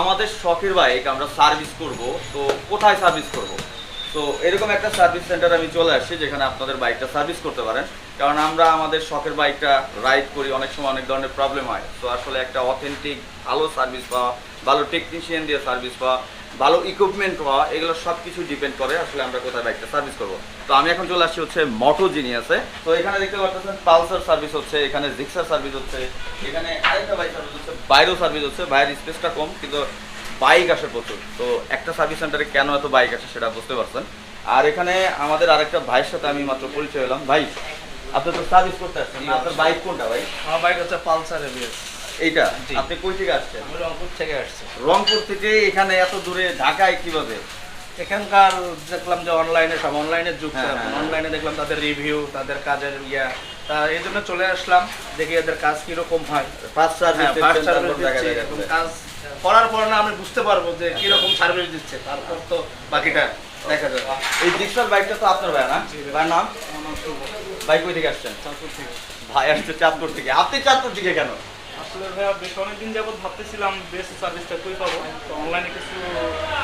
আমাদের শখের বাইক আমরা সার্ভিস করব, তো কোথায় সার্ভিস করব? তো এরকম একটা সার্ভিস সেন্টার আমি চলে আসছি যেখানে আপনাদের বাইকটা সার্ভিস করতে পারেন। কারণ আমরা আমাদের শখের বাইকটা রাইড করি, অনেক সময় অনেক ধরনের প্রবলেম হয়। তো আসলে একটা অথেন্টিক ভালো সার্ভিস পাওয়া, ভালো টেকনিশিয়ান দিয়ে সার্ভিস পাওয়া ভালো ইকুইপমেন্ট হওয়া এগুলো সব কিছু ডিপেন্ড করে আসলে আমরা কোথায় বাইকটা সার্ভিস করব। তো আমি এখন চলে আসছি হচ্ছে মোটো জিনিয়াসে তো এখানে দেখতে পাচ্ছেন পালসার সার্ভিস হচ্ছে, এখানে জিক্সার সার্ভিস হচ্ছে, এখানে আরেকটা বাইক সার্ভিস হচ্ছে বাইরেও সার্ভিস হচ্ছে। বাইরের স্পেসটা কম, কিন্তু বাইক আসে প্রচুর। তো একটা সার্ভিস সেন্টারে কেন এত বাইক আসে সেটা বুঝতে পারছেন। আর এখানে আমাদের আরেকটা ভাইয়ের সাথে আমি মাত্র পরিচয় হলাম। ভাই, আপনি তো সার্ভিস করতে আসছেন। আপনার বাইক কোনটা ভাই? আমার বাইক হচ্ছে পালসার এবিএস এইটা? আপনি কই থেকে আসছেন? আমি রংপুর থেকে আসছি। রংপুর থেকে এখানে এত দূরে ঢাকায় কীভাবে? এখানকার দেখলাম যে অনলাইনে সব অনলাইনে হ্যাঁ, হ্যাঁ। অনলাইনে দেখলাম তাদের রিভিউ তাদের কাজের ইয়া। তা এই জন্য চলে আসলাম দেখি এদের কাজ কীরকম হয়। ফার্স্ট সার্ভিস হ্যাঁ কাজ করার পর না আমি বুঝতে পারব যে কীরকম সার্ভিস দিচ্ছে। তারপর তো বাকিটা দেখা যাবে। এই জিক্সার বাইকটা তো আপনার ভাই না? ভাই। নাম? ভাই কই থেকে আসছেন? চাঁদপুর থেকে। ভাই আসছে চাঁদপুর থেকে। আপনি চাঁদপুর থেকে কেন? আসলে ভাইয়া বেশ অনেকদিন যাবত ভাবতেছিলাম বেস্ট সার্ভিসটা কই পাবো। তো অনলাইনে কিছু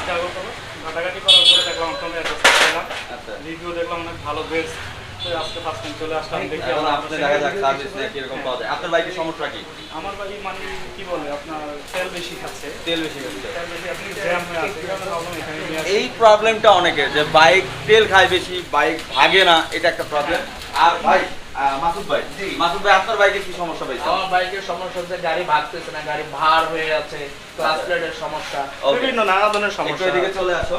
স্ট্রাগল করব ঘাটাঘাটি করার পরে দেখলাম আপনাদের পেলাম আচ্ছা। রিভিউ দেখলাম অনেক ভালো বেস্ট আজকে ফার্স্ট টাইম চলে আসলাম দেখি এখন দেখা যাক সার্ভিস নিয়ে কীরকম পাওয়া যায়। আপনার বাইকের সমস্যা কি? আমার বাড়ি মানে কি বলে আপনার তেল বেশি খাচ্ছে। তেল বেশি খাচ্ছে। হয়ে এই প্রবলেমটা অনেকের যে বাইক তেল খায় বেশি বাইক ভাগে না এটা একটা প্রবলেম আর ভাই মাসুদ ভাই। মাসুদ ভাই আপনার বাইকের কি সমস্যা পাইছে আমার বাইকের সমস্যা হচ্ছে গাড়ি ভাগতেছে না গাড়ি ভার হয়ে আছে ক্লাস প্লেটের সমস্যা বিভিন্ন নানা ধরনের সমস্যা। এদিকে চলে আসো।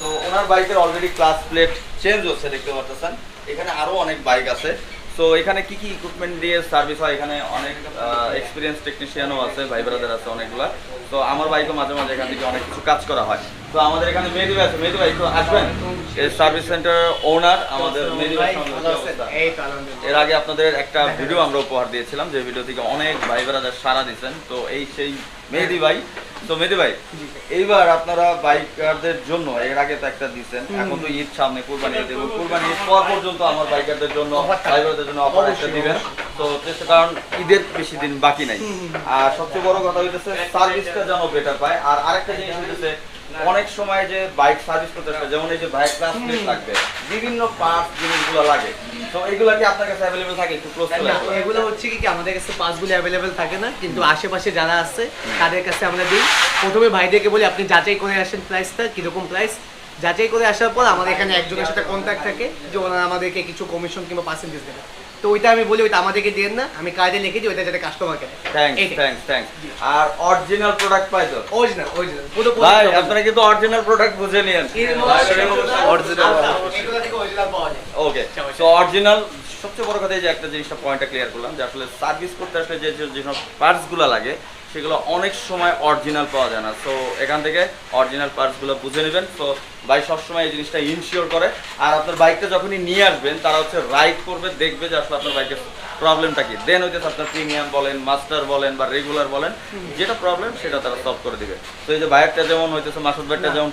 তো ওনার বাইকের অলরেডি ক্লাস প্লেট চেঞ্জ হচ্ছে দেখতে পাচ্ছেন এখানে আরও অনেক বাইক আছে। তো এখানে কি কি ইকুইপমেন্ট দিয়ে সার্ভিস হয়? এখানে অনেক এক্সপিরিয়েন্স টেকনিশিয়ানও আছে ভাই ব্রাদার আছে অনেকগুলা। তো আমার বাইকও মাঝে মাঝে এখান থেকে অনেক কিছু কাজ করা হয়। তো আমাদের এখানে মেহেদি ভাই আছে। মেহেদি ভাই একটু আসবেন? এই সার্ভিস সেন্টার ওনার আমাদের মেহেদি ভাই এর আগে আপনাদের একটা ভিডিও আমরা উপহার দিয়েছিলাম যে ভিডিও থেকে অনেক ভাই ব্রাদার সারা দিচ্ছেন তো এই সেই মেহেদি ভাই। তো মেহেদি ভাই এইবার আপনারা বাইকারদের জন্য এর আগে তো একটা দিচ্ছেন এখন তো ঈদ সামনে কুরবানি ঈদ এবং কুরবানি ঈদ পর পর্যন্ত আমার বাইকারদের জন্য ড্রাইভারদের জন্য অফার একটা দিবেন। তো চেষ্টা কারণ ঈদের বেশি দিন বাকি নাই। আর সবচেয়ে বড় কথা হইতেছে সার্ভিসটা যেন বেটার পায়। আর আরেকটা জিনিস হইতেছে অনেক সময় যে বাইক সার্ভিস করতে আসবে যেমন এই যে বাইক ক্লাস প্লেট লাগবে বিভিন্ন পার্টস জিনিসগুলো লাগে। তো এগুলো কি আপনার কাছে अवेलेबल থাকে? একটু ক্লোজ করে না, এগুলো হচ্ছে কি কি আমাদের কাছে পার্টসগুলো अवेलेबल থাকে না কিন্তু আশেপাশে যারা আছে তাদের কাছে আমরা দিই। প্রথমে ভাইদেরকে বলি আপনি যাচাই করে আসেন প্রাইসটা কীরকম প্রাইস যাচাই করে আসার পর আমাদের এখানে একজনের সাথে কন্ট্যাক্ট থাকে যে ওনারা আমাদেরকে কিছু কমিশন কিংবা পার্সেন্টেজ দেবে। তো ওইটা আমি বলি ওইটা আমাদেরকে দেন না আমি কার্ডে লিখে দিই ওইটা যাতে কাস্টমারকে দেয় থ্যাঙ্কস থ্যাঙ্কস থ্যাঙ্কস আর অরিজিনাল প্রোডাক্ট পাই তো? অরিজিনাল অরিজিনাল পুরো ভাই আপনারা কিন্তু অরিজিনাল প্রোডাক্ট বুঝে নিয়েন। অরিজিনাল ওকে সো অরিজিনাল সবচেয়ে বড় কথা এই যে একটা জিনিসটা পয়েন্টটা ক্লিয়ার করলাম যে আসলে সার্ভিস করতে আসলে যে যে- যেসব পার্টসগুলো লাগে সেগুলো অনেক সময় অরিজিনাল পাওয়া যায় না। সো এখান থেকে অরিজিনাল পার্টসগুলো বুঝে নেবেন। তো ভাই সবসময় এই জিনিসটা ইনশিওর করে। আর আপনার বাইকটা যখনই নিয়ে আসবেন তারা হচ্ছে রাইড করবে দেখবে যে আসলে আপনার বাইকের প্রবলেমটা কি। দেন হইতেছে আপনার প্রিমিয়াম বলেন মাস্টার বলেন বা রেগুলার বলেন যেটা প্রবলেম সেটা তারা সলভ করে দিবে। তো এই যে বাইকটা যেমন হইতেছে মাসুদ বাইকটা যেমন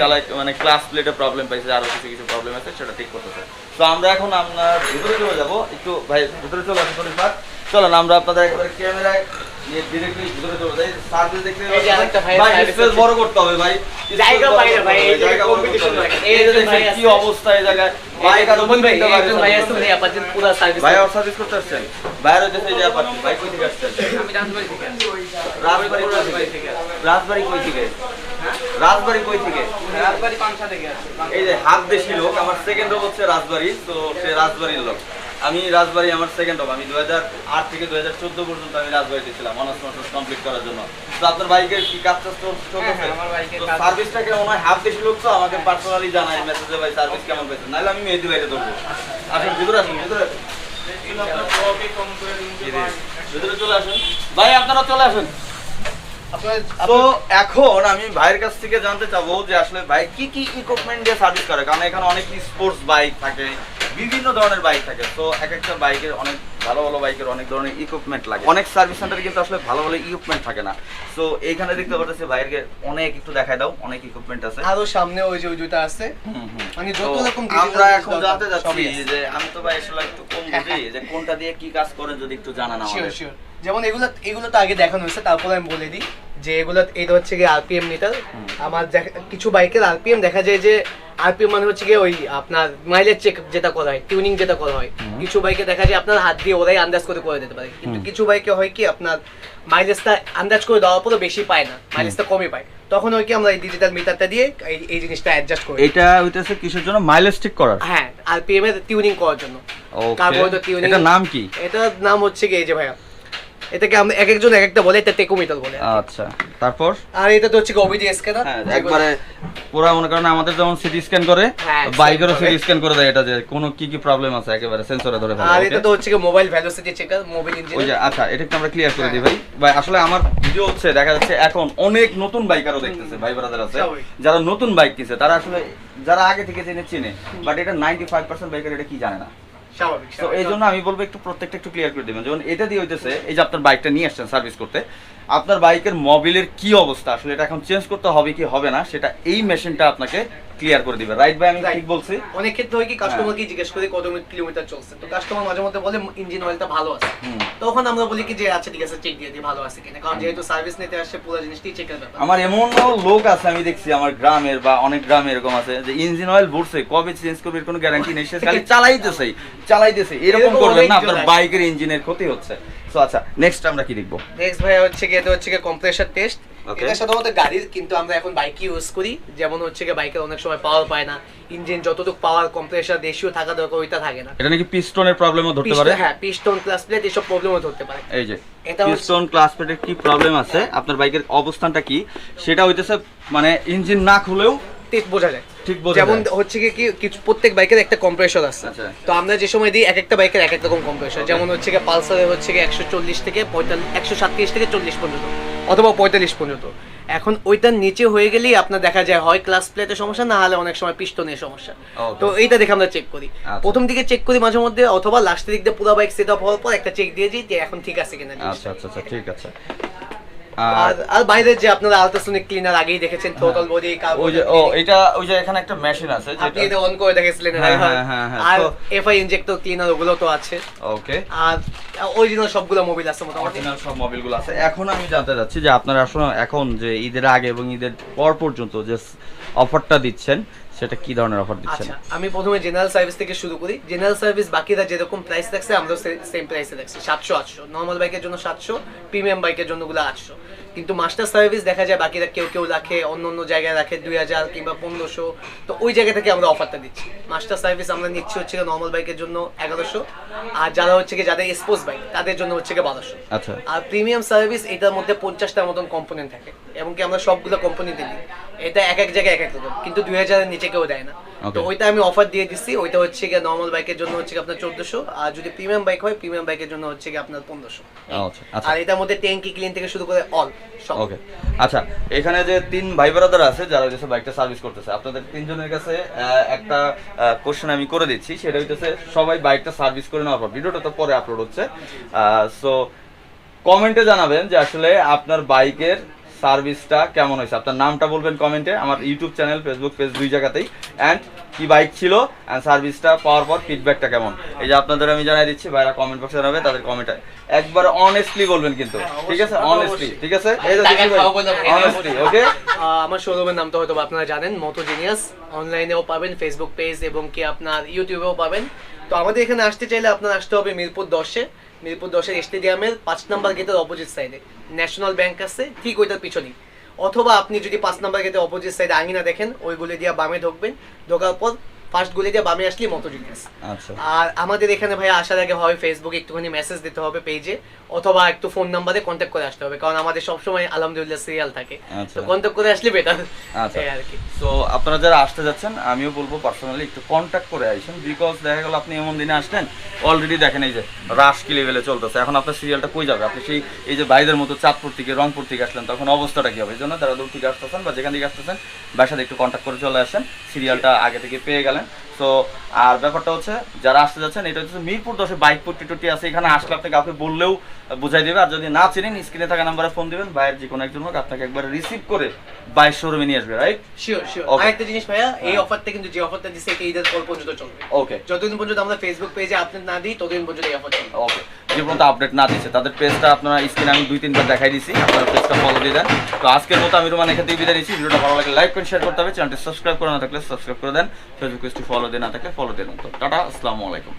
চালায় মানে ক্লাস প্লেটে প্রবলেম পাইছে আরও কিছু কিছু প্রবলেম আছে সেটা ঠিক করতেছে। তো আমরা এখন আপনার ভিতরে চলে যাব। একটু ভাই ভিতরে চলে ভাই। চলেন আমরা আপনাদের একবারে ক্যামেরায় নিয়ে ডিরেক্টলি ভিতরে চলে যাই। সার্ভিস দেখতে এই যে আরেকটা ভাইয়ের ভাই স্পেস বড় করতে হবে ভাই। জায়গা বড় পাই না করতে ভাই, এই জায়গা বড় করতে competition হবে। রাখেন। এই যে একজন কি অবস্থা এই জায়গায়। বাইক আর রোমন ভাই একজন ভাই আসছে ভাই আপাতত পুরো সার্ভিস ভাই আর সার্ভিস করতে আসছেন। বাইরে হইতেছে এই যে ভাই কই থেকে আসছেন? আমি রাজবাড়ি থেকে রাজবাড়ি কই থেকে? রাজবাড়ি কই থেকে? রাজবাড়ি কই থেকে? রাজবাড়ি পাংশা থেকে আসছি এই যে হাত দেশি লোক আমার সেকেন্ড রোগ হচ্ছে রাজবাড়ি তো সে রাজবাড়ির লোক। আমি রাজবাড়ি আমার সেকেন্ড রোগ আমি দু হাজার আট থেকে দু হাজার চোদ্দ পর্যন্ত আমি রাজবাড়িতে ছিলাম অনার্স মাস্টার্স কমপ্লিট করার জন্য। তো আপনার বাইকের কি কাজ কাজ- সার্ভিসটা কেমন হয় হাফ দেশি লোক তো? আমাকে পার্সোনালি জানায় মেসেজে ভাই সার্ভিস কেমন পেয়েছে? নাহলে আমি মেহেদি ভাইটা ধরবো। আসুন ভিতরে আসুন ভিতরে চলে আসুন। ভাই আপনারা চলে আসুন। তো এখন আমি ভাইয়ের কাছ থেকে জানতে চাবো যে আসলে ভাই কি কি ইকুইপমেন্ট দিয়ে সার্ভিস করে? কারণ এখানে অনেক স্পোর্টস বাইক থাকে বিভিন্ন ধরনের বাইক থাকে। তো এক একটা বাইকের অনেক ভালো ভালো বাইকের অনেক ধরনের ইকুইপমেন্ট লাগে। অনেক সার্ভিস সেন্টারে কিন্তু আসলে ভালো ভালো ইকুইপমেন্ট থাকে না। তো এইখানে দেখতে পাচ্ছি ভাইয়ের অনেক একটু দেখাই দাও অনেক ইকুইপমেন্ট আছে। আরও সামনে ওই যে ওই দুইটা আছে। হুম, হুম। মানে যত রকম আমরা এখন জানতে যাচ্ছি যে আমি তো ভাই আসলে একটু কম বুঝি যে কোনটা দিয়ে কি কাজ করেন যদি একটু জানান শিওর আমাদের। শিওর যেমন এগুলো এগুলো তো আগে দেখানো হয়েছে তারপরে আমি বলে দিই। যে এগুলো এটা হচ্ছে গিয়ে আরপিএম মিটার আমার কিছু বাইকের আরপিএম দেখা যায় যে আরপিএম মানে হচ্ছে গিয়ে ওই আপনার মাইলেজ চেক যেটা করা হয় টিউনিং যেটা করা হয়। কিছু বাইকে দেখা যায় আপনার হাত দিয়ে ওরাই আন্দাজ করে করে দিতে পারে। কিন্তু কিছু বাইকে হয় কি আপনার মাইলেজটা আন্দাজ করে দেওয়ার পরও বেশি পায় না মাইলেজটা কমই পায়। তখন হয় কি আমরা এই ডিজিটাল মিটারটা দিয়ে এই জিনিসটা অ্যাডজাস্ট করি। এটা হইতেছে কিসের জন্য? মাইলেজ ঠিক করার। হ্যাঁ আরপিএম এর টিউনিং করার জন্য। ওকে এটার নাম কি? এটার নাম হচ্ছে কি এই যে ভাইয়া এটাকে আমরা এক একজন এক একটা বলে এটা টেকোমিটার বলে আচ্ছা তারপর? আর এটা তো হচ্ছে ওবিডি স্ক্যানার হ্যাঁ একবারে পুরো মনে করেন আমাদের যেমন সিটি স্ক্যান করে হ্যাঁ, বাইকেরও সিটি স্ক্যান করে দেয় এটা যে কোনো কি কি প্রবলেম আছে একেবারে সেন্সরে ধরে ফেলে আর এটা তো হচ্ছে mobile velocity checker mobile engine ওই যে আচ্ছা এটা আমরা ক্লিয়ার করে দিই ভাই। ভাই আসলে আমার ভিডিও হচ্ছে দেখা যাচ্ছে এখন অনেক নতুন বাইকারও দেখতেছে ভাই ব্রাদার আছে। যারা নতুন বাইক কিনছে তারা আসলে যারা আগে থেকে জেনে চিনে বাট এটা নাইনটি ফাইভ পার্সেন্ট বাইকার এটা কি জানে না? স্বাভাবিক তো এই জন্য আমি বলব একটু প্রত্যেকটা একটু ক্লিয়ার করে দিবেন। যেমন এটা দিয়ে হইতেছে এই যে আপনার বাইকটা নিয়ে আসছেন সার্ভিস করতে আপনার বাইকের মবিলের কি অবস্থা? আসলে এটা এখন চেঞ্জ করতে হবে কি হবে না? সেটা এই মেশিনটা আপনাকে ক্লিয়ার করে দিবে। রাইট ভাই আমি ঠিক বলছি? অনেক ক্ষেত্রে হয় কি কাস্টমারকে জিজ্ঞেস করি কত কিলোমিটার চলছে। তো কাস্টমার মাঝে মধ্যে বলে ইঞ্জিন অয়েলটা ভালো আছে। তখন আমরা বলি কি যে আচ্ছা ঠিক আছে চেক দিয়ে দিই ভালো আছে কিনা। কারণ যেহেতু সার্ভিস নিতে আসছে পুরো জিনিসটাই চেকের ব্যাপার। আমার এমন লোক আছে আমি দেখছি আমার গ্রামের বা অনেক গ্রামে এরকম আছে যে ইঞ্জিন অয়েল ভরছে কবে চেঞ্জ করবে এর কোনো গ্যারান্টি নেই সে খালি চালাইতেছে চালাইতেছে। এরকম করবেন না আপনার বাইকের ইঞ্জিনের ক্ষতি হচ্ছে। আচ্ছা নেক্সট আমরা কি দেখব? নেক্সট ভাই হচ্ছে কি এটা হচ্ছে কি কম্প্রেসার টেস্ট. এটা সাধারণত গাড়ির কিন্তু আমরা এখন বাইক ইউজ করি। যেমন হচ্ছে বাইকের অনেক সময় পাওয়ার পায় না। ইঞ্জিন যতটুকু পাওয়ার কম্প্রেসার রেশিও থাকা দরকার ওইটা থাকে না। এটা নাকি পিস্টনের প্রবলেমও ধরতে পারে? হ্যাঁ পিস্টন ক্লাস প্লেট এসব প্রবলেমও ধরতে পারে। এই যে পিস্টন ক্লাস প্লেটের কি প্রবলেম আছে? আপনার বাইকের অবস্থানটা কি? সেটা হইতেছে মানে ইঞ্জিন না খুলেও টেস্ট বোঝা যায়। ঠিক বোঝা যেমন হচ্ছে কি কি কিছু প্রত্যেক বাইকের একটা কম্প্রেসর আছে। আচ্ছা। তো আমরা যে সময় দিই এক একটা বাইকের এক এক রকম কম্প্রেসর যেমন হচ্ছে কি পালসারে হচ্ছে কি একশো চল্লিশ থেকে পঁয়তাল্লিশ একশো সাতত্রিশ থেকে চল্লিশ পর্যন্ত অথবা পঁয়তাল্লিশ পর্যন্ত। এখন ওইটার নিচে হয়ে গেলেই আপনার দেখা যায় হয় ক্লাস প্লেটের সমস্যা না হলে অনেক সময় পিস্টনের সমস্যা। তো এইটা দেখে আমরা চেক করি। আচ্ছা। প্রথম দিকে চেক করি মাঝে মধ্যে অথবা লাস্টের দিক দিয়ে পুরো বাইক সেট আপ হওয়ার পর একটা চেক দিয়ে দিই যে এখন ঠিক আছে কিনা আচ্ছা আচ্ছা আচ্ছা ঠিক আছে। আর আর বাইরে যে আপনারা আলট্রাসনিক ক্লিনার আগেই দেখেছেন টোটাল বডি ওই যে ও এটা ওই যে এখানে একটা মেশিন আছে আপনি এটা অন করে দেখেছিলেন হ্যাঁ, হ্যাঁ, হ্যাঁ, হ্যাঁ, আর এফআই ইনজেক্টর ক্লিনার ওগুলো তো আছে। ওকে আর অরিজিনাল সবগুলো মোবাইল আছে মোটামুটি। অরিজিনাল সব মোবিলগুলো আছে। এখন আমি জানতে চাচ্ছি যে আপনারা আসলে এখন যে ঈদের আগে এবং ঈদের পর পর্যন্ত যে অফারটা দিচ্ছেন, সেটা কি ধরনের অফার দিচ্ছেন? আচ্ছা আমি প্রথমে জেনারেল সার্ভিস থেকে শুরু করি। জেনারেল সার্ভিস বাকিরা যেরকম প্রাইস রাখছে আমরাও সেম প্রাইসে রাখছি সাতশো, আটশো। নর্মাল বাইকের জন্য সাতশো প্রিমিয়াম বাইকের জন্যগুলো আটশো। কিন্তু মাস্টার সার্ভিস দেখা যায় বাকিরা কেউ কেউ রাখে অন্য অন্য জায়গায় রাখে দুই হাজার কিংবা পনেরোশো। তো ওই জায়গা থেকে আমরা অফারটা দিচ্ছি। মাস্টার সার্ভিস আমরা নিচ্ছি হচ্ছে নর্মাল বাইকের জন্য এগারোশো। আর যারা হচ্ছে কি যাদের স্পোর্টস বাইক তাদের জন্য হচ্ছে কি বারোশো। আচ্ছা। আর প্রিমিয়াম সার্ভিস এটার মধ্যে পঞ্চাশটার মতন কম্পোনেন্ট থাকে। এবং কি আমরা সবগুলো কোম্পানিতে দিই। এটা এক এক জায়গায় এক এক রকম। কিন্তু দুই হাজারের নিচে কেউ দেয় না। তো ওইটা আমি অফার দিয়ে দিচ্ছি ওইটা হচ্ছে গিয়ে নর্মাল বাইকের জন্য হচ্ছে আপনার চোদ্দশো। আর যদি প্রিমিয়াম বাইক হয় প্রিমিয়াম বাইকের জন্য হচ্ছে গিয়ে আপনার পনেরোশো। আচ্ছা আচ্ছা। আর এটার মধ্যে ট্যাঙ্কি ক্লিন থেকে শুরু করে অল ওকে আচ্ছা এখানে যে তিন ভাই ব্রাদার আছে যারা হচ্ছে বাইকটা সার্ভিস করতেছে আপনাদের তিনজনের কাছে একটা কোশ্চেন আমি করে দিচ্ছি। সেটা হইতেছে সবাই বাইকটা সার্ভিস করে নেওয়ার পর ভিডিওটা তো পরে আপলোড হচ্ছে। সো কমেন্টে জানাবেন যে আসলে আপনার বাইকের সার্ভিসটা কেমন হয়েছে? আপনার নামটা বলবেন কমেন্টে আমার ইউটিউব চ্যানেল ফেসবুক পেজ দুই জায়গাতেই। অ্যান্ড কি বাইক ছিল? অ্যান্ড সার্ভিসটা পাওয়ার পর ফিডব্যাকটা কেমন? এই যে আপনাদের আমি জানাই দিচ্ছি ভাইরা কমেন্ট বক্সে জানাবে তাদের কমেন্টে একবার অনেস্টলি বলবেন কিন্তু ঠিক আছে? অনেস্টলি ঠিক আছে? এই অনেস্টলি ওকে আমার শোরুমের নামটা হয়তো আপনারা জানেন মতো জিনিয়াস অনলাইনেও পাবেন ফেসবুক পেজ এবং কি আপনার ইউটিউবেও পাবেন। তো আমাদের এখানে আসতে চাইলে আপনার আসতে হবে মিরপুর দশে। মিরপুর দশের স্টেডিয়ামের পাঁচ নাম্বার গেটের অপোজিট সাইডে ন্যাশনাল ব্যাংক আছে, ঠিক ওইটার পিছনেই। অথবা আপনি যদি পাঁচ নাম্বার গেটের অপোজিট সাইডে আঙিনা দেখেন ওই গুলি দিয়ে বামে ঢুকবেন। ঢোকার পর ফার্স্ট গুলি দিয়ে বামে আসলে মতো আচ্ছা। আর আমাদের এখানে ভাই আসার আগে হয় ফেসবুকে একটুখানি মেসেজ দিতে হবে পেজে অথবা একটু ফোন নাম্বারে কন্ট্যাক্ট করে আসতে হবে কারণ আমাদের সবসময় আলহামদুলিল্লাহ সিরিয়াল থাকে। আচ্ছা। তো কন্ট্যাক্ট করে আসলে বেটার আচ্ছা। এই আর কি। সো আপনারা যারা আসতে যাচ্ছেন আমিও বলব পার্সোনালি একটু কন্ট্যাক্ট করে আসেন বিকজ দেখা গেল আপনি এমন দিনে আসলেন অলরেডি দেখেন এই যে রাশ কি লেভেলে চলতেছে। এখন আপনার সিরিয়ালটা কই যাবে? আপনি সেই এই যে বাইরের মতো চাঁদপুর থেকে রংপুর থেকে আসলেন তখন অবস্থাটা কি হবে? এই জন্য তারা দূর থেকে আসতেছেন বা যেখান থেকে আসতেছেন বাসাতে একটু কন্ট্যাক্ট করে চলে আসেন। সিরিয়ালটা আগে থেকে পেয়ে গেলেন। সো আর ব্যাপারটা হচ্ছে যারা আসতে যাচ্ছেন এটা হচ্ছে মিরপুর দশে বাইক পট্টি টুটি আছে। এখানে আসলে আপনি কাউকে বললেও বুঝাই দেবে। আর যদি না চিনেন স্ক্রিনে থাকা নাম্বারে ফোন দিবেন। ভাইয়ের যে কোনো একজন হোক আপনাকে একবার রিসিভ করে বাইশ শোরুমে নিয়ে আসবে রাইট শিওর শিওর আরেকটা জিনিস ভাইয়া এই হ্যাঁ। অফারটা কিন্তু যে অফারটা দিচ্ছে এটা ঈদের পর পর্যন্ত চলবে। ওকে যতদিন পর্যন্ত আমরা ফেসবুক পেজে আপনি না দিই ততদিন পর্যন্ত এই অফার চলবে। ওকে যে পর্যন্ত আপডেট না দিচ্ছে তাদের পেজটা আপনারা স্ক্রিনে আমি দুই, তিনবার দেখাই দিচ্ছি আপনারা পেজটা ফলো দিয়ে দেন। তো আজকের মতো আমি রোমান এখান থেকে বিদায় নিচ্ছি। ভিডিওটা ভালো লাগে লাইক করে শেয়ার করতে হবে। চ্যানেলটি সাবস্ক্রাইব করে না থাকলে সাবস্ক্রাইব করে দেন। ফেসবুক পেজটি ফলো দিয়ে না থাকলে ফলো দিয়ে দেন। তো টাটা, আসসালামু আলাইকুম।